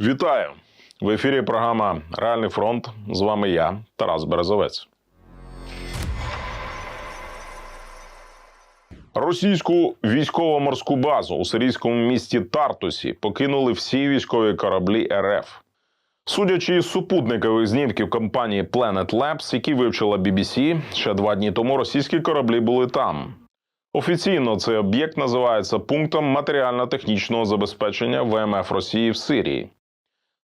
Вітаю! В ефірі програма Реальний фронт. З вами я, Тарас Березовець. Російську військово-морську базу у сирійському місті Тартусі покинули всі військові кораблі РФ. Судячи із супутникових знімків компанії Planet Labs, які вивчила BBC, ще два дні тому російські кораблі були там. Офіційно цей об'єкт називається пунктом матеріально-технічного забезпечення ВМФ Росії в Сирії.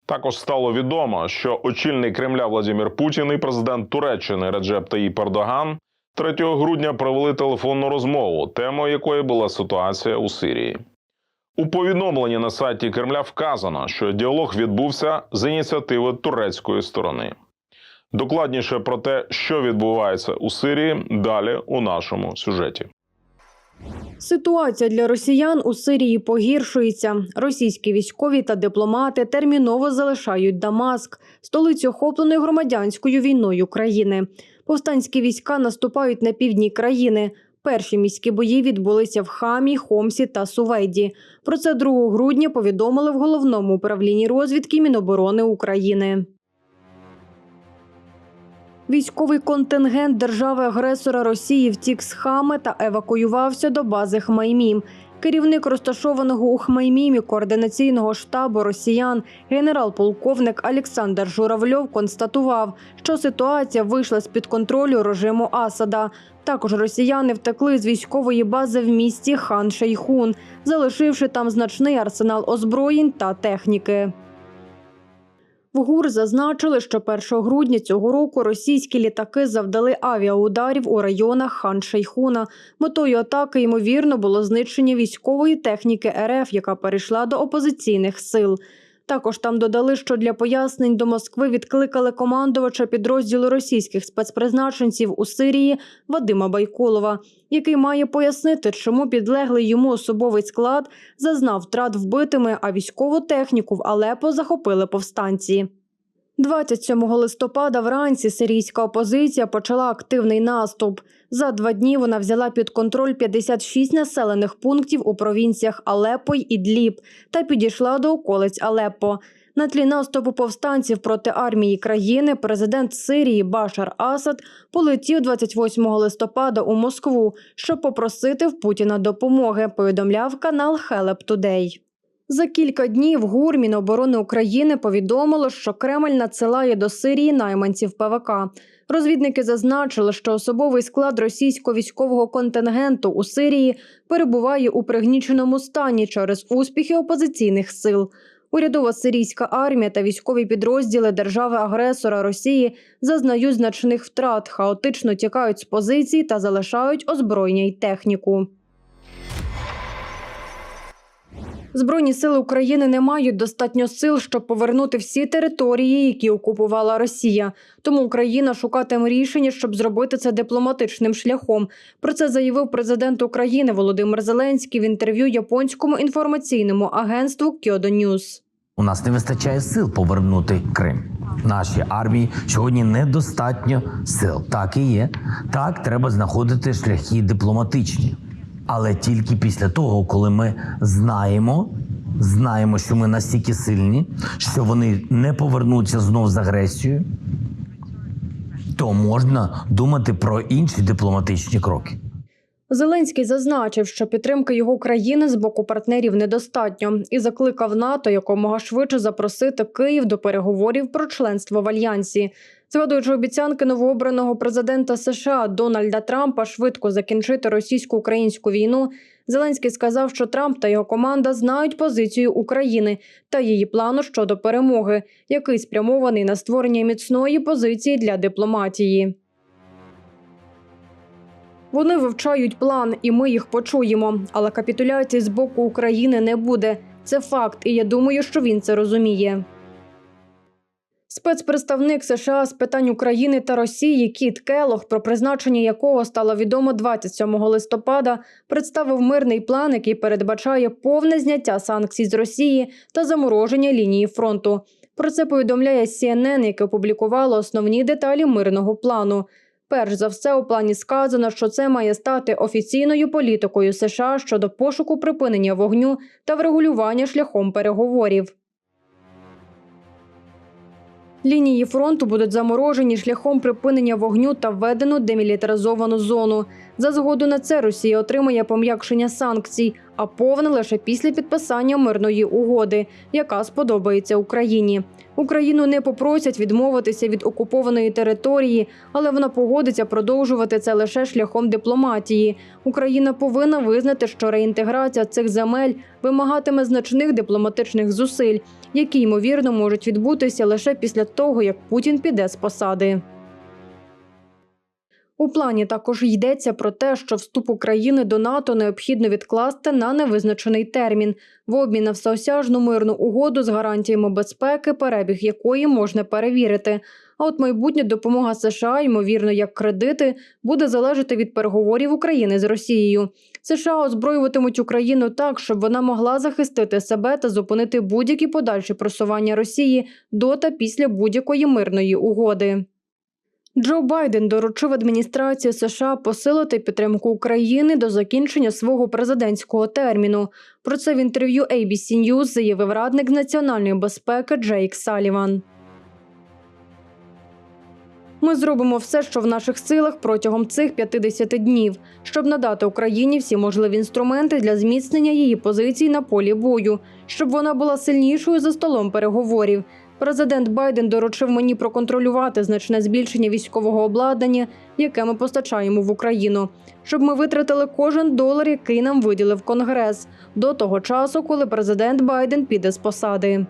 Також стало відомо, що очільник Кремля Владимир Путін і президент Туреччини Реджеп Таїп Ердоган 3 грудня провели телефонну розмову, темою якої була ситуація у Сирії. У повідомленні на сайті Кремля вказано, що діалог відбувся з ініціативи турецької сторони. Докладніше про те, що відбувається у Сирії, далі у нашому сюжеті. Ситуація для росіян у Сирії погіршується. Російські військові та дипломати терміново залишають Дамаск, столицю охопленої громадянською війною країни. Повстанські війська наступають на півдні країни. Перші міські бої відбулися в Хамі, Хомсі та Сувейді. Про це 2 грудня повідомили в головному управлінні розвідки Міноборони України. Військовий контингент держави-агресора Росії втік з Хами та евакуювався до бази Хмаймім. Керівник розташованого у Хмаймімі координаційного штабу росіян генерал-полковник Олександр Журавльов констатував, що ситуація вийшла з під контролю режиму Асада. Також росіяни втекли з військової бази в місті Хан Шейхун, залишивши там значний арсенал озброєнь та техніки. В ГУР зазначили, що 1 грудня цього року російські літаки завдали авіаударів у районах Хан-Шейхуна. Метою атаки, ймовірно, було знищення військової техніки РФ, яка перейшла до опозиційних сил. Також там додали, що для пояснень до Москви відкликали командувача підрозділу російських спецпризначенців у Сирії Вадима Байкулова, який має пояснити, чому підлеглий йому особовий склад зазнав втрат вбитими, а військову техніку в Алепо захопили повстанці. 27 листопада вранці сирійська опозиція почала активний наступ. За два дні вона взяла під контроль 56 населених пунктів у провінціях Алепо й Ідліб та підійшла до околиць Алеппо. На тлі наступу повстанців проти армії країни президент Сирії Башар Асад полетів 28 листопада у Москву, щоб попросити в Путіна допомоги, повідомляв канал Хелеп Тудей. За кілька днів ГУР Міноборони України повідомило, що Кремль надсилає до Сирії найманців ПВК. Розвідники зазначили, що особовий склад російського військового контингенту у Сирії перебуває у пригніченому стані через успіхи опозиційних сил. Урядова сирійська армія та військові підрозділи держави-агресора Росії зазнають значних втрат, хаотично тікають з позицій та залишають озброєння й техніку. Збройні сили України не мають достатньо сил, щоб повернути всі території, які окупувала Росія. Тому Україна шукатиме рішення, щоб зробити це дипломатичним шляхом. Про це заявив президент України Володимир Зеленський в інтерв'ю японському інформаційному агентству Кьодо Ньюс. У нас не вистачає сил повернути Крим. Нашій армії сьогодні недостатньо сил. Так і є. Так, треба знаходити шляхи дипломатичні. Але тільки після того, коли ми знаємо, знаємо, що ми настільки сильні, що вони не повернуться знов з агресією, то можна думати про інші дипломатичні кроки. Зеленський зазначив, що підтримки його країни з боку партнерів недостатньо, і закликав НАТО якомога швидше запросити Київ до переговорів про членство в альянсі. Згадуючи обіцянки новообраного президента США Дональда Трампа швидко закінчити російсько-українську війну, Зеленський сказав, що Трамп та його команда знають позицію України та її плану щодо перемоги, який спрямований на створення міцної позиції для дипломатії. Вони вивчають план, і ми їх почуємо. Але капітуляції з боку України не буде. Це факт, і я думаю, що він це розуміє. Спецпредставник США з питань України та Росії Кіт Келох, про призначення якого стало відомо 27 листопада, представив мирний план, який передбачає повне зняття санкцій з Росії та замороження лінії фронту. Про це повідомляє CNN, яке опублікувало основні деталі мирного плану. Перш за все, у плані сказано, що це має стати офіційною політикою США щодо пошуку припинення вогню та врегулювання шляхом переговорів. Лінії фронту будуть заморожені шляхом припинення вогню та введено демілітаризовану зону. За згоду на це Росія отримає пом'якшення санкцій, а повне лише після підписання мирної угоди, яка сподобається Україні. Україну не попросять відмовитися від окупованої території, але вона погодиться продовжувати це лише шляхом дипломатії. Україна повинна визнати, що реінтеграція цих земель вимагатиме значних дипломатичних зусиль, які ймовірно можуть відбутися лише після того, як Путін піде з посади. У плані також йдеться про те, що вступ України до НАТО необхідно відкласти на невизначений термін в обмін на всеосяжну мирну угоду з гарантіями безпеки, перебіг якої можна перевірити. А от майбутня допомога США, ймовірно, як кредити, буде залежати від переговорів України з Росією. США озброюватимуть Україну так, щоб вона могла захистити себе та зупинити будь-які подальші просування Росії до та після будь-якої мирної угоди. Джо Байден доручив адміністрації США посилити підтримку України до закінчення свого президентського терміну. Про це в інтерв'ю ABC News заявив радник з національної безпеки Джейк Саліван. Ми зробимо все, що в наших силах протягом цих 50 днів, щоб надати Україні всі можливі інструменти для зміцнення її позицій на полі бою, щоб вона була сильнішою за столом переговорів. Президент Байден доручив мені проконтролювати значне збільшення військового обладнання, яке ми постачаємо в Україну, щоб ми витратили кожен долар, який нам виділив Конгрес, до того часу, коли президент Байден піде з посади.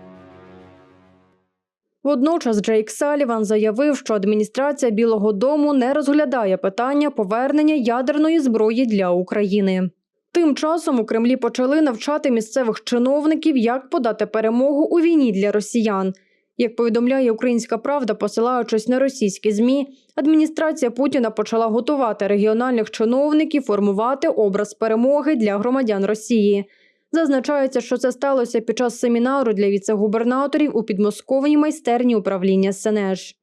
Водночас Джейк Саліван заявив, що адміністрація Білого Дому не розглядає питання повернення ядерної зброї для України. Тим часом у Кремлі почали навчати місцевих чиновників, як подати перемогу у війні для росіян. Як повідомляє Українська Правда, посилаючись на російські змі, адміністрація Путіна почала готувати регіональних чиновників формувати образ перемоги для громадян Росії. Зазначається, що це сталося під час семінару для віце-губернаторів у підмосковній майстерні управління СНЕЖ.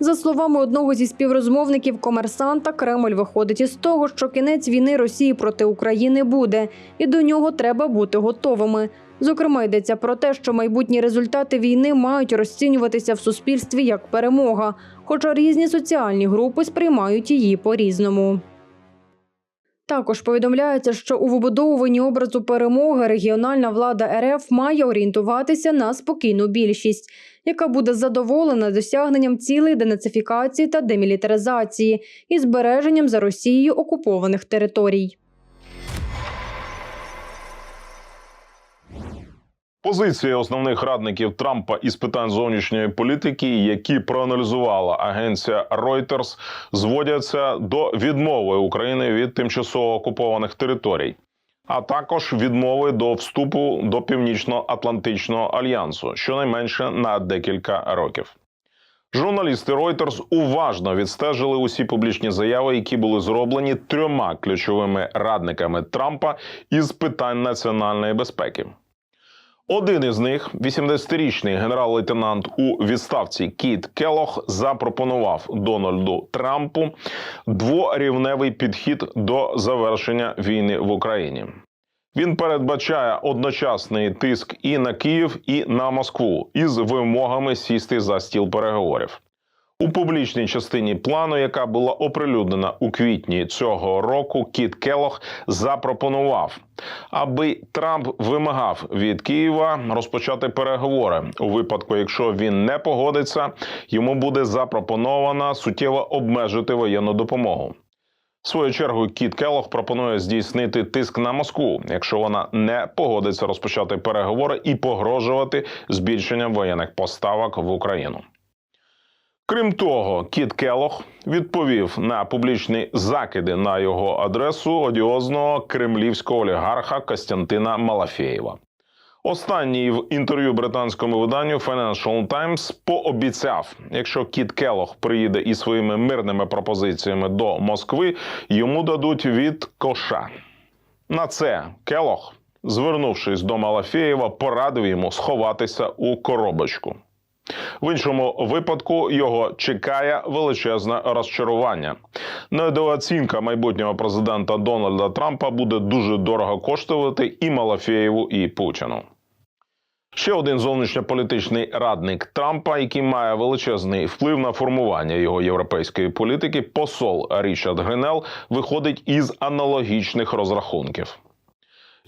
За словами одного зі співрозмовників комерсанта, Кремль виходить із того, що кінець війни Росії проти України буде, і до нього треба бути готовими. Зокрема, йдеться про те, що майбутні результати війни мають розцінюватися в суспільстві як перемога, хоча різні соціальні групи сприймають її по-різному. Також повідомляється, що у вибудовуванні образу перемоги регіональна влада РФ має орієнтуватися на спокійну більшість, яка буде задоволена досягненням цілей денацифікації та демілітаризації і збереженням за Росією окупованих територій. Позиції основних радників Трампа із питань зовнішньої політики, які проаналізувала агенція Reuters, зводяться до відмови України від тимчасово окупованих територій, а також відмови до вступу до Північно-Атлантичного альянсу, щонайменше на декілька років. Журналісти Reuters уважно відстежили усі публічні заяви, які були зроблені трьома ключовими радниками Трампа із питань національної безпеки. Один із них, 80-річний генерал-лейтенант у відставці Кіт Келох, запропонував Дональду Трампу дворівневий підхід до завершення війни в Україні. Він передбачає одночасний тиск і на Київ, і на Москву із вимогами сісти за стіл переговорів. У публічній частині плану, яка була оприлюднена у квітні цього року, Кіт Келох запропонував, аби Трамп вимагав від Києва розпочати переговори. У випадку, якщо він не погодиться, йому буде запропоновано суттєво обмежити воєнну допомогу. В свою чергу Кіт Келох пропонує здійснити тиск на Москву, якщо вона не погодиться розпочати переговори і погрожувати збільшенням воєнних поставок в Україну. Крім того, Кіт Келох відповів на публічні закиди на його адресу одіозного кремлівського олігарха Костянтина Малафєєва. Останній в інтерв'ю британському виданню Financial Times пообіцяв, якщо Кіт Келох приїде із своїми мирними пропозиціями до Москви, йому дадуть від коша. На це Келох, звернувшись до Малафєєва, порадив йому сховатися у коробочку. В іншому випадку його чекає величезне розчарування. Недооцінка майбутнього президента Дональда Трампа буде дуже дорого коштувати і Малафєєву, і Путіну. Ще один зовнішньополітичний радник Трампа, який має величезний вплив на формування його європейської політики, посол Річард Гринел, виходить із аналогічних розрахунків.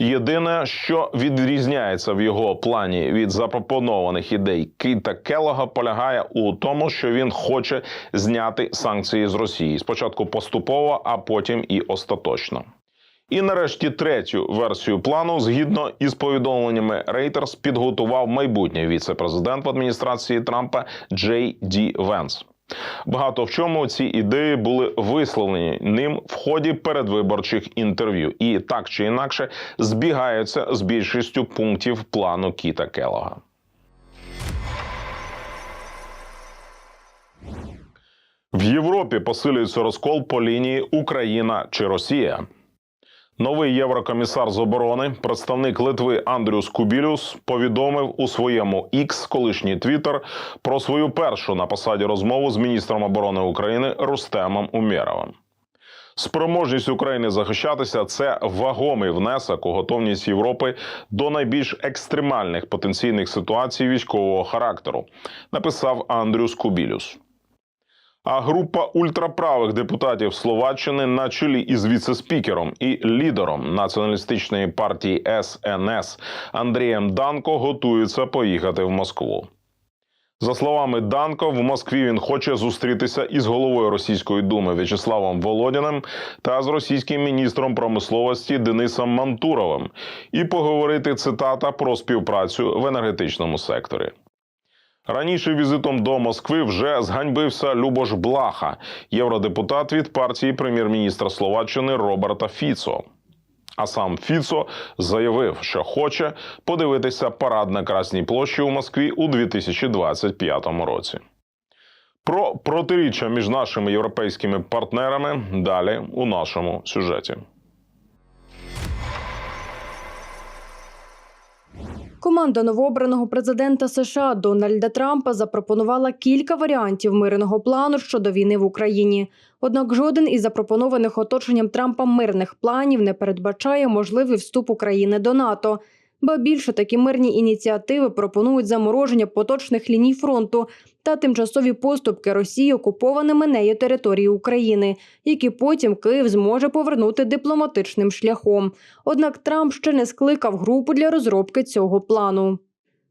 Єдине, що відрізняється в його плані від запропонованих ідей Кіта Келога, полягає у тому, що він хоче зняти санкції з Росії спочатку поступово, а потім і остаточно. І нарешті третю версію плану, згідно із повідомленнями Reuters, підготував майбутній віце-президент в адміністрації Трампа Джей Ді Венс. Багато в чому ці ідеї були висловлені ним в ході передвиборчих інтерв'ю, і так чи інакше збігаються з більшістю пунктів плану Кіта Келога. В Європі посилюється розкол по лінії Україна чи Росія. Новий єврокомісар з оборони, представник Литви Андрюс Кубілюс, повідомив у своєму X, колишній Твіттер, про свою першу на посаді розмову з міністром оборони України Рустемом Умєровим. Спроможність України захищатися це вагомий внесок у готовність Європи до найбільш екстремальних потенційних ситуацій військового характеру, написав Андрюс Кубілюс. А група ультраправих депутатів Словаччини на чолі із віце-спікером і лідером націоналістичної партії СНС Андрієм Данко готується поїхати в Москву. За словами Данко, в Москві він хоче зустрітися із головою російської думи В'ячеславом Володіним та з російським міністром промисловості Денисом Мантуровим і поговорити цитата про співпрацю в енергетичному секторі. Раніше візитом до Москви вже зганьбився Любош Блаха, євродепутат від партії прем'єр-міністра Словаччини Роберта Фіцо. А сам Фіцо заявив, що хоче подивитися парад на Красній площі у Москві у 2025 році. Про протиріччя між нашими європейськими партнерами далі у нашому сюжеті. Команда новообраного президента США Дональда Трампа запропонувала кілька варіантів мирного плану щодо війни в Україні. Однак жоден із запропонованих оточенням Трампа мирних планів не передбачає можливий вступ України до НАТО. Ба більше такі мирні ініціативи пропонують замороження поточних ліній фронту та тимчасові поступки Росії окупованими нею території України, які потім Київ зможе повернути дипломатичним шляхом. Однак Трамп ще не скликав групу для розробки цього плану.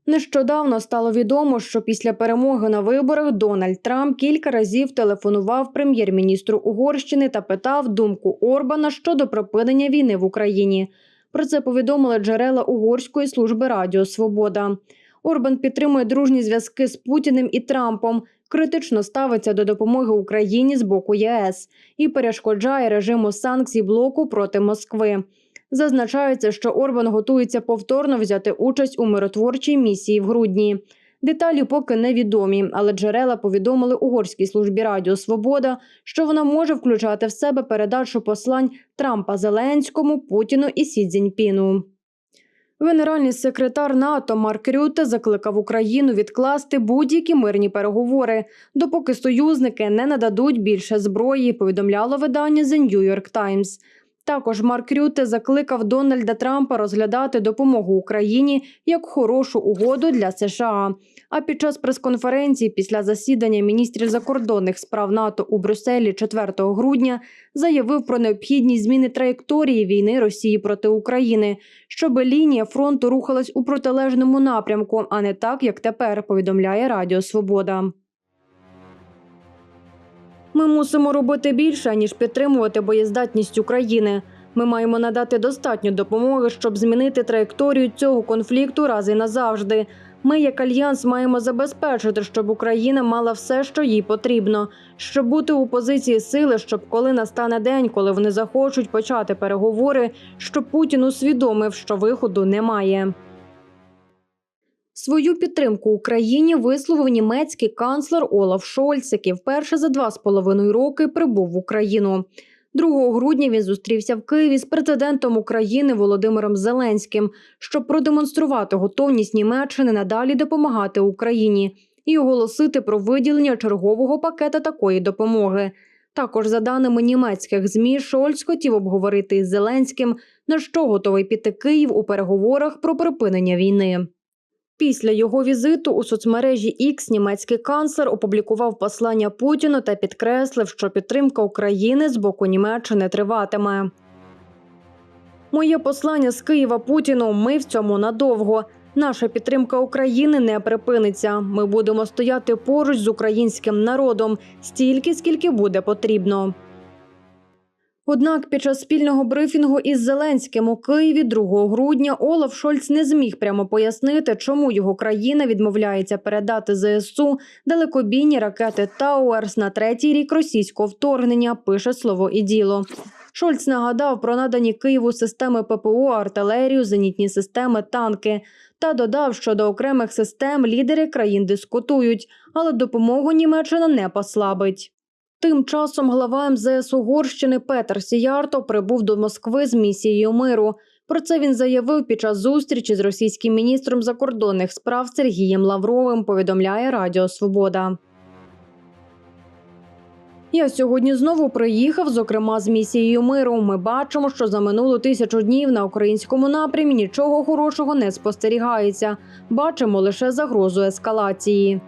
Нещодавно стало відомо, що після перемоги на виборах Дональд Трамп кілька разів телефонував прем'єр-міністру Угорщини та питав думку Орбана щодо припинення війни в Україні. Про це повідомили джерела угорської служби Радіо Свобода. Орбан підтримує дружні зв'язки з Путіним і Трампом, критично ставиться до допомоги Україні з боку ЄС і перешкоджає режиму санкцій блоку проти Москви. Зазначається, що Орбан готується повторно взяти участь у миротворчій місії в грудні. Деталі поки невідомі, але джерела повідомили угорській службі Радіо Свобода, що вона може включати в себе передачу послань Трампа Зеленському, Путіну і Сі Цзіньпіну. Генеральний секретар НАТО Марк Рюте закликав Україну відкласти будь-які мирні переговори, допоки союзники не нададуть більше зброї. Повідомляло видання The New York Times. Також Марк Рюте закликав Дональда Трампа розглядати допомогу Україні як хорошу угоду для США. А під час прес-конференції після засідання міністрів закордонних справ НАТО у Брюсселі 4 грудня заявив про необхідність зміни траєкторії війни Росії проти України, щоб лінія фронту рухалась у протилежному напрямку, а не так, як тепер повідомляє Радіо Свобода. Ми мусимо робити більше ніж підтримувати боєздатність України. Ми маємо надати достатньо допомоги, щоб змінити траєкторію цього конфлікту раз і назавжди. Ми, як альянс, маємо забезпечити, щоб Україна мала все, що їй потрібно, щоб бути у позиції сили, щоб коли настане день, коли вони захочуть почати переговори, щоб Путін усвідомив, що виходу немає. Свою підтримку Україні висловив німецький канцлер Олаф Шольц, який вперше за два з половиною роки прибув в Україну. 2 грудня він зустрівся в Києві з президентом України Володимиром Зеленським, щоб продемонструвати готовність Німеччини надалі допомагати Україні і оголосити про виділення чергового пакета такої допомоги. Також, за даними німецьких змі, Шольц хотів обговорити із Зеленським, на що готовий піти Київ у переговорах про припинення війни. Після його візиту у соцмережі X німецький канцлер опублікував послання Путіну та підкреслив, що підтримка України з боку Німеччини триватиме. Моє послання з Києва Путіну. Ми в цьому надовго. Наша підтримка України не припиниться. Ми будемо стояти поруч з українським народом стільки, скільки буде потрібно. Однак під час спільного брифінгу із Зеленським у Києві 2 грудня Олаф Шольц не зміг прямо пояснити, чому його країна відмовляється передати ЗСУ далекобійні ракети Тауерс на третій рік російського вторгнення. Пише слово і діло. Шольц нагадав про надані Києву системи ППО, артилерію, зенітні системи, танки та додав, що до окремих систем лідери країн дискутують, але допомогу Німеччина не послабить. Тим часом глава МЗС Угорщини Петер Сіярто прибув до Москви з місією миру. Про це він заявив під час зустрічі з російським міністром закордонних справ Сергієм Лавровим. Повідомляє Радіо Свобода. Я сьогодні знову приїхав, зокрема з місією миру. Ми бачимо, що за минулу тисячу днів на українському напрямі нічого хорошого не спостерігається. Бачимо лише загрозу ескалації.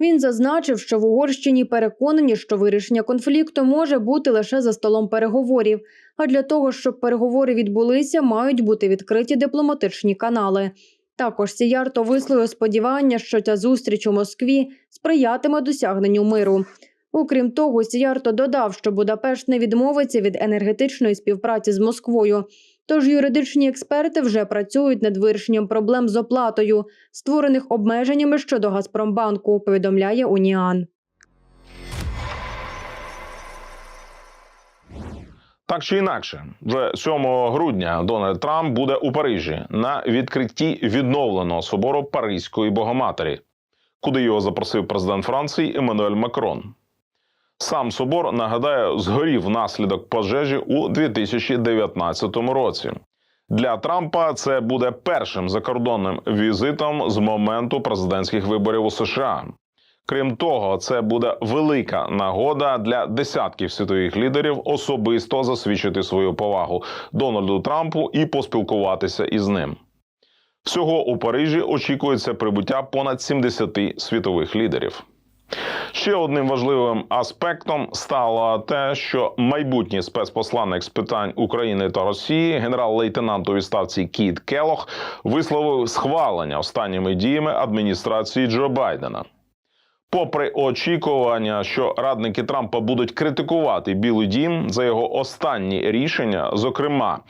Він зазначив, що в Угорщині переконані, що вирішення конфлікту може бути лише за столом переговорів. А для того, щоб переговори відбулися, мають бути відкриті дипломатичні канали. Також Сіярто висловив сподівання, що ця зустріч у Москві сприятиме досягненню миру. Окрім того, Сіярто додав, що Будапешт не відмовиться від енергетичної співпраці з Москвою. Тож юридичні експерти вже працюють над вирішенням проблем з оплатою, створених обмеженнями щодо Газпромбанку, повідомляє Уніан. Так чи інакше, вже 7 грудня Дональд Трамп буде у Парижі на відкритті відновленого собору Паризької Богоматері, куди його запросив президент Франції Еммануель Макрон. Сам собор нагадаю згорів внаслідок пожежі у 2019 році. Для Трампа це буде першим закордонним візитом з моменту президентських виборів у США. Крім того, це буде велика нагода для десятків світових лідерів особисто засвідчити свою повагу Дональду Трампу і поспілкуватися із ним. Всього у Парижі очікується прибуття понад 70 світових лідерів. Ще одним важливим аспектом стало те, що майбутній спецпосланник з питань України та Росії, генерал-лейтенант у відставці Кіт Келох, висловив схвалення останніми діями адміністрації Джо Байдена. Попри очікування, що радники Трампа будуть критикувати Білий Дім за його останні рішення, зокрема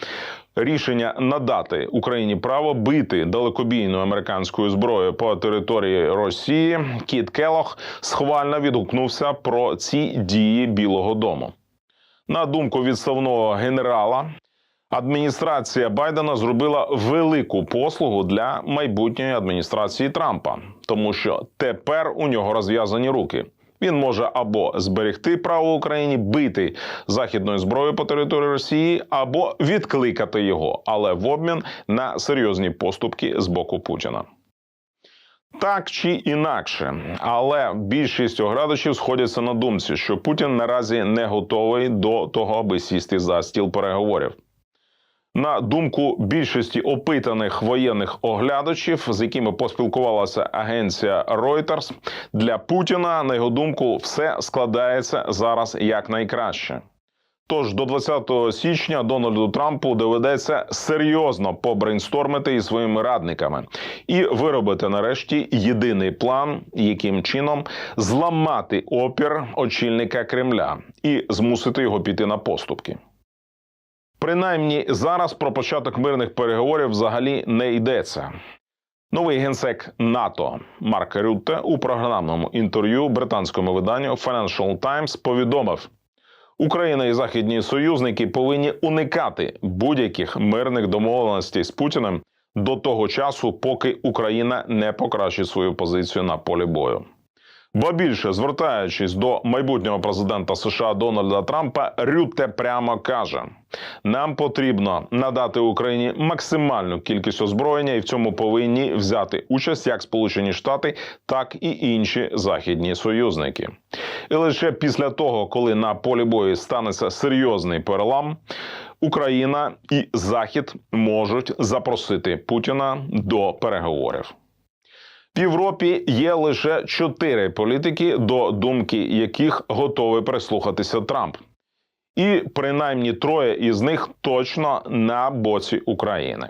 рішення надати Україні право бити далекобійною американською зброєю по території Росії, Кіт Келох схвально відгукнувся про ці дії Білого Дому. На думку відставного генерала, адміністрація Байдена зробила велику послугу для майбутньої адміністрації Трампа, тому що тепер у нього розв'язані руки. Він може або зберегти право Україні бити західною зброєю по території Росії, або відкликати його, але в обмін на серйозні поступки з боку Путіна. Так чи інакше, але більшість оглядачів сходяться на думці, що Путін наразі не готовий до того, аби сісти за стіл переговорів. На думку більшості опитаних воєнних оглядачів, з якими поспілкувалася агенція Reuters, для Путіна, на його думку, все складається зараз якнайкраще. Тож до 20 січня Дональду Трампу доведеться серйозно побрейнстормити із своїми радниками і виробити нарешті єдиний план, яким чином зламати опір очільника Кремля і змусити його піти на поступки. Принаймні зараз про початок мирних переговорів взагалі не йдеться. Новий генсек НАТО Марк Рютте у програмному інтерв'ю британському виданню Financial Times повідомив, Україна і західні союзники повинні уникати будь-яких мирних домовленостей з Путіним до того часу, поки Україна не покращить свою позицію на полі бою. Ба більше звертаючись до майбутнього президента США Дональда Трампа, Рютте прямо каже: нам потрібно надати Україні максимальну кількість озброєння, і в цьому повинні взяти участь як Сполучені Штати, так і інші західні союзники. І лише після того, коли на полі бою станеться серйозний перелам, Україна і Захід можуть запросити Путіна до переговорів. В Європі є лише чотири політики, до думки яких готовий прислухатися Трамп. І принаймні троє із них точно на боці України.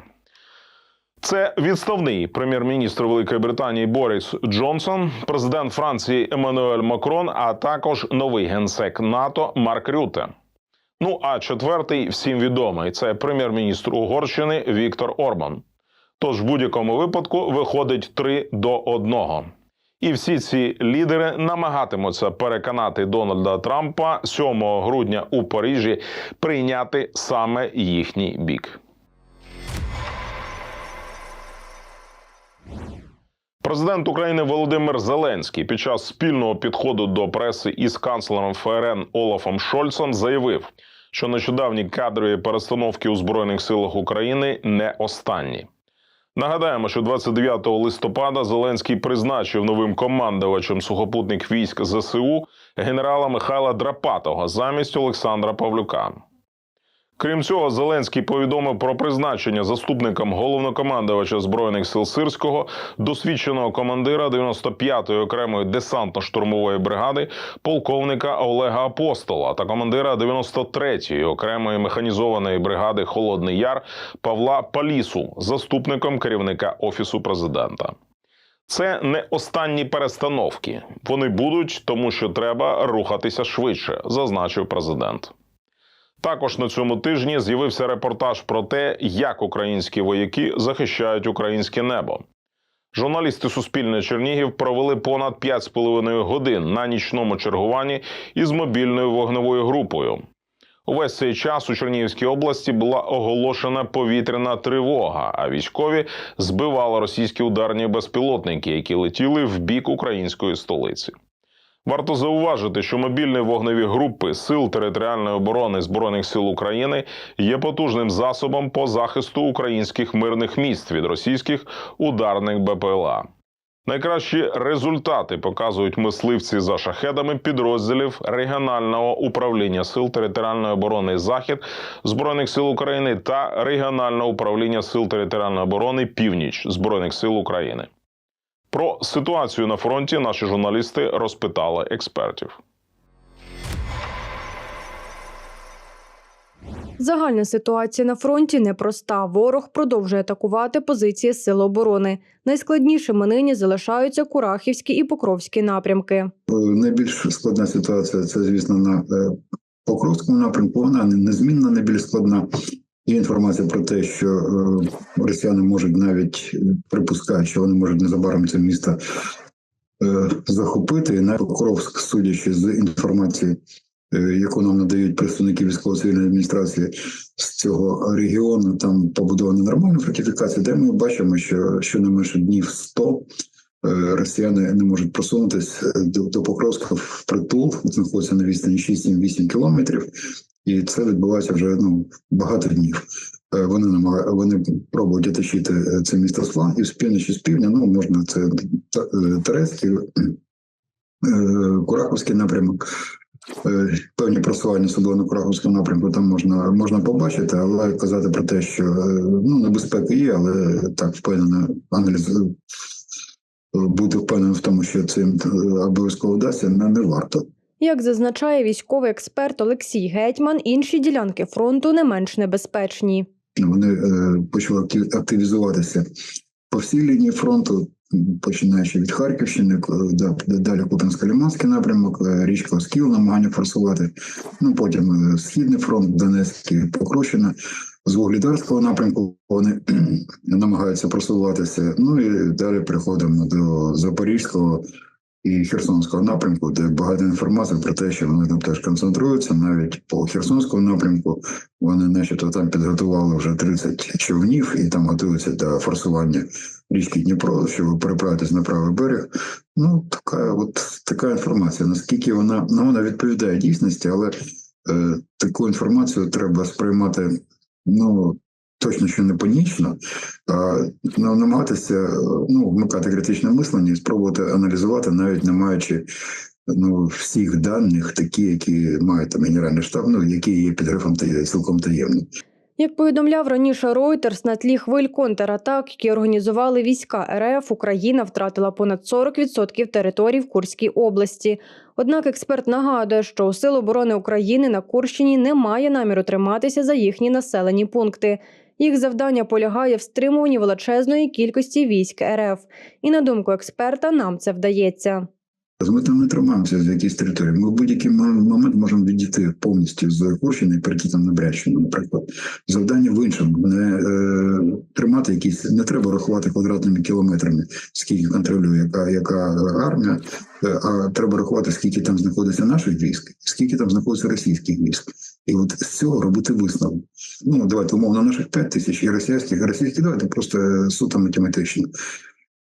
Це відставний прем'єр-міністр Великої Британії Борис Джонсон, президент Франції Еммануель Макрон, а також новий генсек НАТО Марк Рюте. Ну а четвертий всім відомий це прем'єр-міністр Угорщини Віктор Орбан. Тож в будь-якому випадку виходить 3 до 1. І всі ці лідери намагатимуться переконати Дональда Трампа 7 грудня у Парижі прийняти саме їхній бік. Президент України Володимир Зеленський під час спільного підходу до преси із канцлером ФРН Олафом Шольцем заявив, що нещодавні кадрові перестановки у збройних силах України не останні. Нагадаємо, що 29 листопада Зеленський призначив новим командувачем сухопутних військ ЗСУ генерала Михайла Драпатого замість Олександра Павлюка. Крім цього, Зеленський повідомив про призначення заступником головнокомандувача збройних сил Сирського досвідченого командира 95-ї окремої десантно-штурмової бригади полковника Олега Апостола та командира 93-ї окремої механізованої бригади Холодний Яр Павла Палісу, заступником керівника офісу президента. Це не останні перестановки. Вони будуть, тому що треба рухатися швидше, зазначив президент. Також на цьому тижні з'явився репортаж про те, як українські вояки захищають українське небо. Журналісти Суспільне Чернігів провели понад 5,5 годин на нічному чергуванні із мобільною вогневою групою. Увесь цей час у Чернігівській області була оголошена повітряна тривога, а військові збивали російські ударні безпілотники, які летіли в бік української столиці. Варто зауважити, що мобільні вогневі групи сил територіальної оборони збройних сил України є потужним засобом по захисту українських мирних міст від російських ударних БПЛА. Найкращі результати показують мисливці за шахедами підрозділів регіонального управління сил територіальної оборони Захід збройних сил України та регіонального управління сил територіальної оборони Північ збройних сил України. Про ситуацію на фронті наші журналісти розпитали експертів. Загальна ситуація на фронті непроста. Ворог продовжує атакувати позиції сил оборони. Найскладнішими нині залишаються Курахівські і Покровські напрямки. Е, Найбільш складна ситуація це, звісно, на е, Покровському напрямку. Вона не- незмінна, найбільш складна. Є інформація про те, що е, росіяни можуть навіть е, припускають, що вони можуть незабаром це місто е, захопити. Навіть Покровськ, судячи з інформації, яку нам надають представники військово-цивільної адміністрації з цього регіону, там побудована нормальна фортифікація, де ми бачимо, що щонайменше днів 100 е, росіяни не можуть просунутись е, до, Покровська в притул, знаходиться на відстані 6-8 кілометрів, і це відбувається вже ну багато днів. Е, Вони намага... вони пробують оточити е, це місто з флангів, з півночі, з півдня. Ну можна це е, Терецький, Кураховський напрямок. Певні просування особливо на Кураховському напрямку там можна можна побачити, але казати про те, що ну небезпека є, але так впевнено аналіз бути впевненим в тому, що цим обов'язково вдасться, не, не варто. Як зазначає військовий експерт Олексій Гетьман, інші ділянки фронту не менш небезпечні. Вони е, почали актив- активізуватися по всій лінії фронту, починаючи від Харківщини, далі Купінсько-Лиманський напрямок, е, річка Оскіл, намагання форсувати. Ну потім е, Східний фронт, Донецький, Покрощина. З Вугледарського напрямку вони намагаються просуватися. Ну і далі переходимо до Запорізького і Херсонського напрямку, де багато інформації про те, що вони там теж концентруються. Навіть по Херсонському напрямку вони, начебто, там підготували вже 30 човнів і там готуються до форсування річки Дніпро, щоб переправитись на правий берег. Ну, така от така інформація. Наскільки вона ну, вона відповідає дійсності, але е, таку інформацію треба сприймати ну точно що не панічно, а намагатися е, ну, вмикати критичне мислення і спробувати аналізувати, навіть не маючи ну, всіх даних, такі, які має там генеральний штаб, ну які є під грифом та цілком таємні. Як повідомляв раніше Reuters, на тлі хвиль контратак, які організували війська РФ, Україна втратила понад 40% територій в Курській області. Однак експерт нагадує, що у Сил оборони України на Курщині немає наміру триматися за їхні населені пункти. Їх завдання полягає в стримуванні величезної кількості військ РФ. І на думку експерта, нам це вдається. Ми там не тримаємося з якоїсь території. Ми в будь-який мо- момент можемо відійти повністю з Курщини і перейти там на Брянщину, наприклад. Завдання в іншому не е, тримати якісь, не треба рахувати квадратними кілометрами, скільки контролює яка, яка армія, е, а треба рахувати, скільки там знаходиться наших військ, скільки там знаходиться російських військ. І от з цього робити висновок. Ну давайте умовно наших 5 тисяч і російських, а російських давайте просто е, суто математично.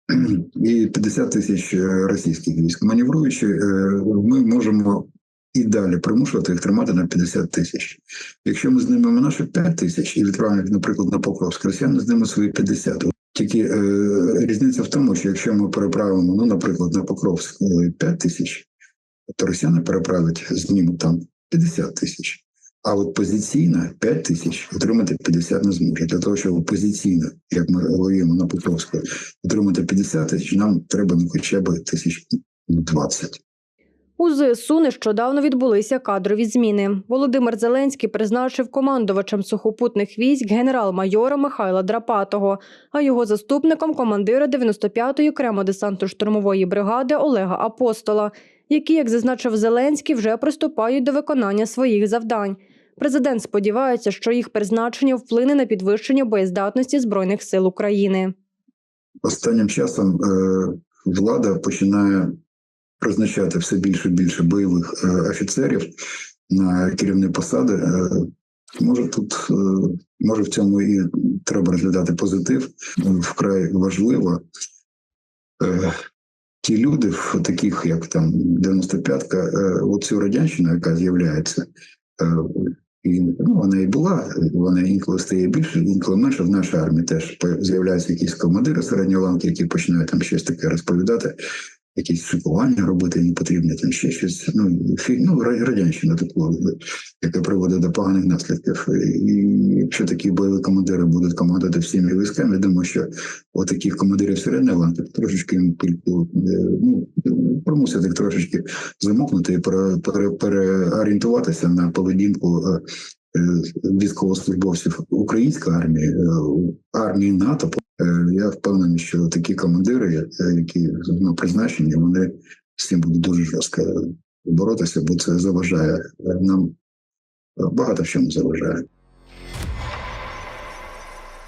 і 50 тисяч е, російських військ. Маневруючи, е, ми можемо і далі примушувати їх тримати на 50 тисяч. Якщо ми знімемо наші 5 тисяч і відправимо, наприклад, на Покровськ, росіяни знімуть свої 50. Тільки е, різниця в тому, що якщо ми переправимо, ну, наприклад, на Покровськ е, 5 тисяч, то росіяни переправить, знімуть там 50 тисяч. А от позиційно 5 тисяч отримати 50 не зможе. Для того, щоб позиційно, як ми воюємо на Покровську, отримати 50 тисяч, нам треба ну, хоча б тисяч 20. У ЗСУ нещодавно відбулися кадрові зміни. Володимир Зеленський призначив командувачем сухопутних військ генерал-майора Михайла Драпатого, а його заступником командира 95-ї окремо десантно-штурмової бригади Олега Апостола, які, як зазначив Зеленський, вже приступають до виконання своїх завдань. Президент сподівається, що їх призначення вплине на підвищення боєздатності збройних сил України. Останнім часом е, влада починає призначати все більше і більше бойових е, офіцерів на керівні посади. Е, може тут може в цьому і треба розглядати позитив. Вкрай важливо. Ті люди, в таких як там 95-ка, е, оцю радянщину, яка з'являється, і ну, вона і була, вона інколи стає більше, інколи менше. В нашій армії теж з'являються якісь командири середньої ланки, які починають там щось таке розповідати, якісь шикування робити не потрібно, там ще щось. Ну, ну радянщина таку, яка приводить до поганих наслідків. І якщо такі бойові командири будуть командувати всіми військами, я думаю, що от таких командирів середньої ланки трошечки їм кільку, е, ну, примусять їх трошечки замокнути і пере, пере, переорієнтуватися на поведінку е, е, військовослужбовців української армії, е, армії НАТО. Е, Я впевнений, що такі командири, е, які ну, призначені, вони з цим будуть дуже жорстко боротися, бо це заважає е, нам е, багато в чому заважає.